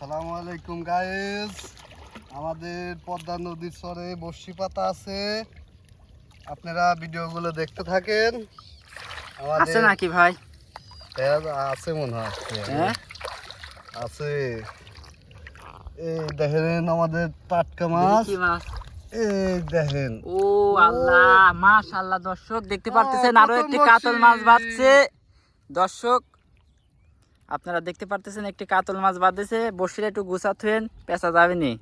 আসসালামু আলাইকুম গাইস আমাদের পদ্মা নদীর চরে বর্ষি পাতা আছে। আপনারা ভিডিওগুলো দেখতে থাকেন। আছে নাকি ভাই? হ্যাঁ, আছে মনে হয় হ্যাঁ? আছে। এই দেখেন আমাদের টাটকা মাছ। এই দেখেন। ও আল্লাহ মাশাআল্লাহ দর্শক দেখতে পারতেছেন আরও একটি। কাতল মাছ বাঁধছে দর্শক আপনারা দেখতে পারতেছেন একটি কাতল মাছ বাঁধেছে। বসিরে একটু গুছা থুয়েন পেঁচা যাবে নি।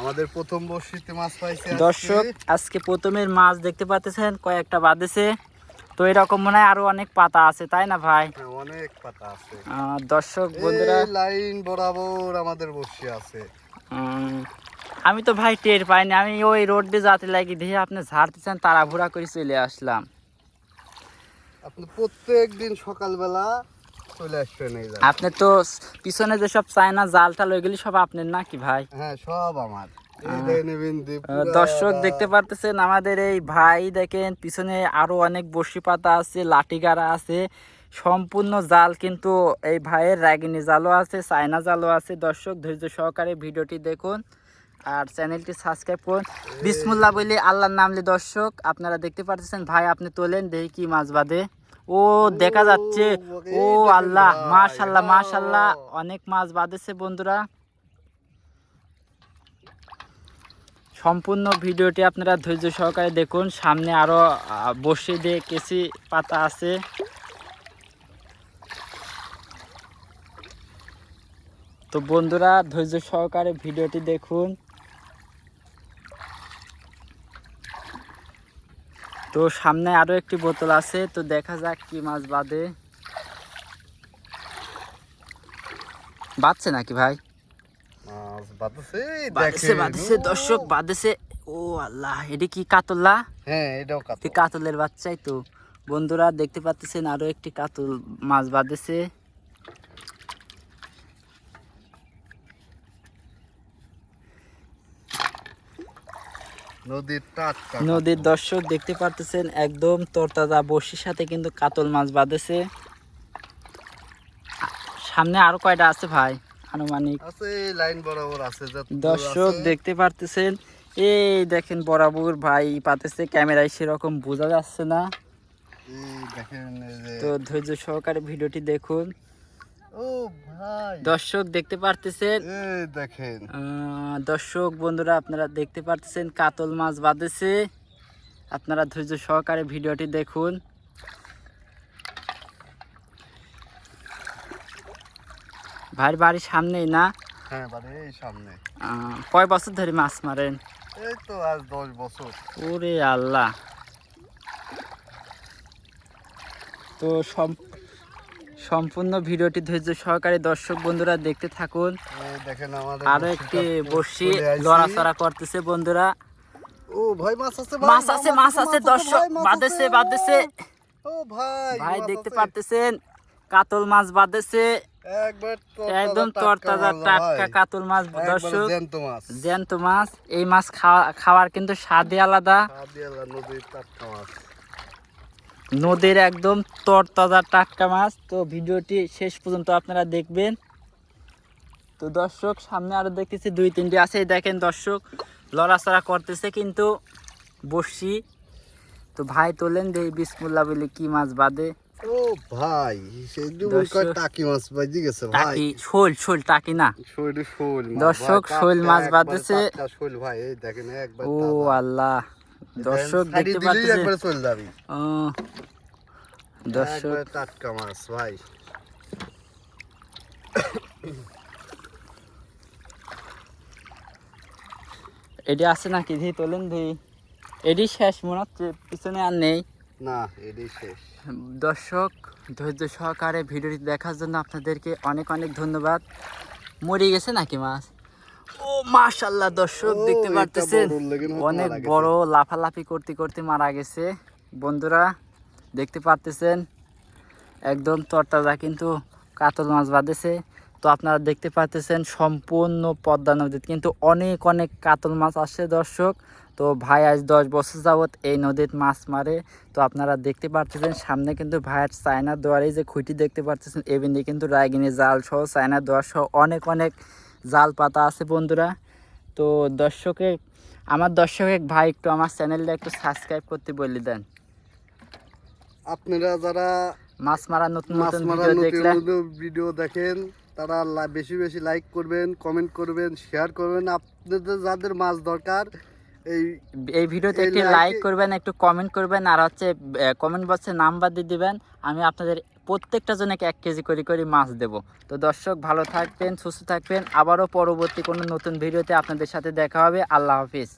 আমাদের প্রথম বর্ষিতে মাছ পাইছে দর্শক আজকে প্রথমের মাছ দেখতে পারতেছেন কয়েকটা বাঁধেছে। তো এরকম মনে হয় আরও অনেক পাতা আছে তাই না ভাই? হ্যাঁ, অনেক পাতা আছে। দর্শক বন্ধুরা। লাইন বরাবর আমাদের বর্ষি আছে। আমি তো ভাই টের পাইনি আমি ওই রোড দিয়ে যাতে লাগি দেখে আপনি ঝাড়তেছেন তাড়াহুড়া করে চলে আসলাম। আপনি প্রত্যেক দিন সকালবেলা চলে আসবেন এই জায়গায়। আপনি তো পিছনে যেসব চায়না জালটা লই গেলি সব আপনার নাকি ভাই? হ্যাঁ সব আমার। এই দেখেন বিন্দু আহ, দর্শক দেখতে পারতেছেন আমাদের এই ভাই দেখেন পিছনে আরও অনেক বসি পাতা আছে লাঠি গাড়া আছে। সম্পূর্ণ জাল কিন্তু এই ভাইয়ের রাগিনী জালও আছে চায়না জালও আছে। দর্শক ধৈর্য সহকারে ভিডিওটি দেখুন। আর চ্যানেলটি সাবস্ক্রাইব করুন। বিসমুল্লাহ বলে আল্লাহর নামলে দর্শক আপনারা দেখতে পারতেছেন ভাই আপনি তোলেন দেখি কি মাছ বাঁধে। ও দেখা যাচ্ছে। ও আল্লাহ মাশাল্লাহ মাশাল্লাহ। অনেক মাছ বাঁধেছে বন্ধুরা। সম্পূর্ণ ভিডিওটি আপনারা ধৈর্য সহকারে দেখুন। সামনে আরও বসে দিয়ে কেসি পাতা আছে। তো বন্ধুরা ধৈর্য সহকারে ভিডিওটি দেখুন। তো সামনে আরও একটি বোতল আছে তো দেখা যাক কি মাছ বাঁধে বাঁধছে নাকি ভাই? বাঁধেছে বাঁধেছে দর্শক বাঁধেছে ও আল্লাহ এটি কি কাতল্লা হ্যাঁ এটাও কাতল। কাতলের বাচ্চাই তো। বন্ধুরা দেখতে পাচ্ছেন আরও একটি কাতল মাছ বাঁধেছে নদীর টাটকা নদীর দর্শক দেখতে পারতেছেন একদম তরতাজা বসির সাথে কিন্তু কাতল মাছ বাঁধেছে। সামনে আরও কয়টা আছে ভাই? আনুমানিক আছে লাইন বরাবর আছে দর্শক দেখতে পারতেছেন। এই দেখেন বরাবর ভাই পাতেছে ক্যামেরায় সেরকম বোঝা যাচ্ছে না। তো ধৈর্য সহকারে ভিডিওটি দেখুন। ও ভাই। দর্শক দেখতে পারতেছেন? দেখেন। দর্শক বন্ধুরা আপনারা দেখতে পারতেছেন কাতল মাছ বাঁধেছে। আপনারা ধৈর্য সহকারে ভিডিওটি দেখুন। ভাই বাড়ির সামনেই না? হ্যাঁ সামনে। কয় বছর ধরে মাছ মারেন? এই তো আজ দশ বছর। ওরে আল্লাহ। তো সম- সম্পূর্ণ ভিডিওটি ধৈর্য সহকারে দর্শক বন্ধুরা দেখতে থাকুন। দেখেন আমাদের আরও একটি বসি লড়াচড়া করতেছে বন্ধুরা। ও ভাই মাছ আছে মাছ আছে মাছ আছে দর্শক বাঁধেছে। বাঁধেছে। ও ভাই ভাই দেখতে পারতেছেন কাতল মাছ বাঁধেছে। একদম তরতাজা টাটকা কাতল মাছ দর্শক। জ্যান্ত মাছ। এই মাছ খাওয়া খাওয়ার কিন্তু স্বাদই আলাদা নদীর টাটকা মাছ। নদীর একদম তরতাজা টাটকা মাছ। তো ভিডিওটি শেষ পর্যন্ত আপনারা দেখবেন। তো দর্শক সামনে আরও দেখতেছি দুই তিনটি আছে। দেখেন দর্শক লড়াচড়া করতেছে কিন্তু বসছি তো ভাই তোলেন যে বিসমুল্লাহ বলে কি মাছ বাদে? ও ভাই টাকি মাছ বাজি গেছে ভাই। টাকি শোল শোল টাকি না? শৈল শোল মাছ, দর্শক, শোল মাছ একবারে শোল ভাই দেখেন একবার ও আল্লাহ। দর্শক দেখতে পাচ্ছেন একবারে চলে যাবি। দর্শক টাটকা মাছ ভাই। এটি আছে নাকি? দি তোলেন দি এটি শেষ মনে হচ্ছে পিছনে আর নেই। না এটাই শেষ। দর্শক ধৈর্য সহকারে ভিডিওটি দেখার জন্য আপনাদেরকে অনেক অনেক ধন্যবাদ। মরে গেছে নাকি মাছ? মাশাল্লাহ দর্শক দেখতে পারতেছেন অনেক বড় লাফালাফি করতে করতে মারা গেছে। বন্ধুরা দেখতে পারতেছেন একদম তরতাজা কিন্তু কাতল মাছ বাঁধেছে। তো আপনারা দেখতে পাচ্ছেন সম্পূর্ণ পদ্মা নদীতে কিন্তু অনেক অনেক কাতল মাছ আসছে দর্শক। তো ভাই আজ দশ বছর যাবৎ এই নদীতে মাছ মারে। তো আপনারা দেখতে পাচ্ছেন সামনে কিন্তু ভাইয়ের চায়না দোয়ারে যে খুঁটি দেখতে পাচ্ছেন এমনি কিন্তু রায়গিনি জাল সহ চায়না দোয়ার সহ অনেক অনেক জাল পাতা আছে বন্ধুরা। তো দর্শকে আমার দর্শকে ভাই একটু আমার চ্যানেলটা একটু সাবস্ক্রাইব করতে বলে দেন। আপনারা যারা মাছ মারা নতুন মাছ নতুন মারা ভিডিও নতুন দেখলে ভিডিও দেখেন তারা বেশি বেশি লাইক করবেন কমেন্ট করবেন শেয়ার করবেন। আপনাদের যাদের মাছ দরকার এই এই ভিডিওতে একটি লাইক করবেন একটু কমেন্ট করবেন আর হচ্ছে কমেন্ট বক্সে নাম্বার দিয়ে দিবেন। আমি আপনাদের প্রত্যেকটা জনকে এক কেজি করে করে মাছ দেব। তো দর্শক, ভালো থাকবেন, সুস্থ থাকবেন। আবারও পরবর্তী কোনো নতুন ভিডিওতে আপনাদের সাথে দেখা হবে। আল্লাহ হাফিজ।